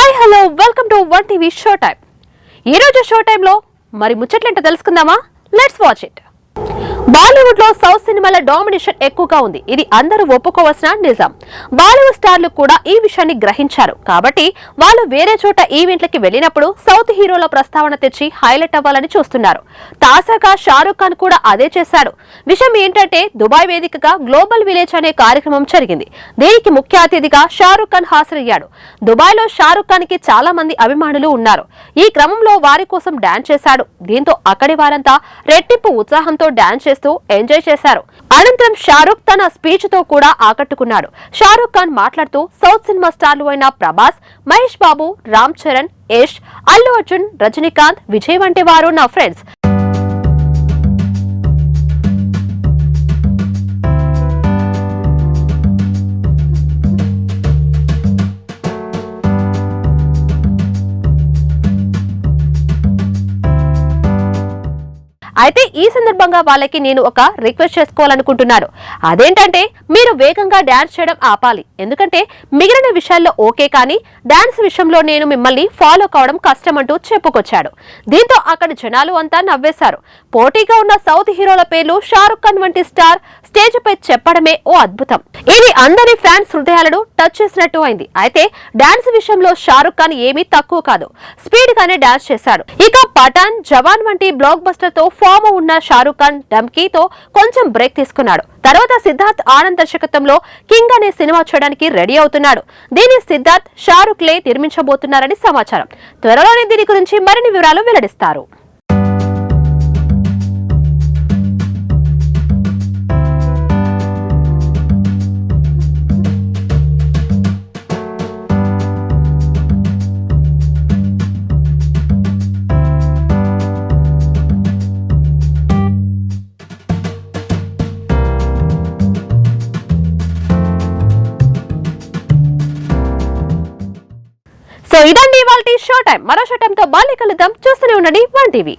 Hi hello welcome to one TV show time ఈరోజు show టైంలో మరి ముచ్చట్లేంటో తెలుసుకుందామా? లెట్స్ వాచ్ ఇట్ బాలీవుడ్లో సౌత్ సినిమాల డామినేషన్ ఎక్కువగా ఉంది. ఇది అందరూ ఒప్పుకోవాల్సిన నిజం. బాలీవుడ్ స్టార్లు కూడా ఈ విషయాన్ని గ్రహించారు. కాబట్టి వాళ్ళు వేరే చోట ఈవెంట్లకి వెళ్ళినప్పుడు సౌత్ హీరోల ప్రస్తావన తెచ్చి హైలైట్ అవ్వాలని చూస్తున్నారు. తాజాగా షారూక్ ఖాన్ కూడా అదే చేశాడు. విషయం ఏంటంటే దుబాయ్ వేదికగా గ్లోబల్ విలేజ్ అనే కార్యక్రమం జరిగింది. దీనికి ముఖ్య అతిథిగా షారూక్ ఖాన్ హాజరయ్యాడు. దుబాయ్లో షారూక్ ఖాన్కి చాలా మంది అభిమానులు ఉన్నారు. ఈ క్రమంలో వారి కోసం డాన్స్ చేశాడు. దీంతో అక్కడి వారంతా రెట్టింపు ఉత్సాహంతో డాన్స్ చేస్తూ ఎంజాయ్ చేశారు. అనంతరం షారూక్ తన స్పీచ్తో కూడా ఆకట్టుకున్నాడు. షారూక్ ఖాన్ మాట్లాడుతూ సౌత్ సినిమా స్టార్లు అయిన ప్రభాస్ మహేష్ బాబు రామ్ చరణ్ యష్ అల్లు అర్జున్ రజనీకాంత్ విజయ్ వంటి వారు నా ఫ్రెండ్స్. అయితే ఈ సందర్భంగా వాళ్ళకి నేను ఒక రిక్వెస్ట్ చేసుకోవాలనుకుంటున్నాను. అదేంటంటే మీరు వేగంగా డ్యాన్స్ చేయడం ఆపాలి. ఎందుకంటే మిగిలిన విషయాల్లో ఓకే కానీ డ్యాన్స్ విషయంలో నేను మిమ్మల్ని ఫాలో కావడం కష్టం అంటూ చెప్పుకొచ్చాడు. దీంతో అక్కడ జనాలు అంతా నవ్వేశారు. పోటీగా ఉన్న సౌత్ హీరోల పేర్లు షారుఖ్ ఖాన్ వంటి స్టార్ స్టేజ్ పై చెప్పడమే ఓ అద్భుతం. ఇది అందరి ఫ్యాన్స్ హృదయాలను టచ్ చేసినట్టు అయింది. అయితే డాన్స్ విషయంలో షారుఖ్ ఖాన్ ఏమీ తక్కువ కాదు. స్పీడ్ గానే డాన్స్ చేశాడు. ఇక పఠాన్ జవాన్ వంటి బ్లాక్ బస్టర్తో ఫామ్ ఉన్న షారుఖ్ ఖాన్ డమ్కీతో కొంచెం బ్రేక్ తీసుకున్నాడు. తర్వాత సిద్ధార్థ్ ఆనంద్ దర్శకత్వంలో కింగ్ అనే సినిమా చేయడానికి రెడీ అవుతున్నాడు. దీని సిద్ధార్థ్ షారుఖ్ లే నిర్మించబోతున్నారని సమాచారం. త్వరలోనే దీని గురించి మరిన్ని వివరాలు వెల్లడిస్తారు. సో ఇదండి ఇవాళ షో టైం మరో షో టైంతో బాల్య కలుద్దాం చూస్తూనే ఉండండి. One TV.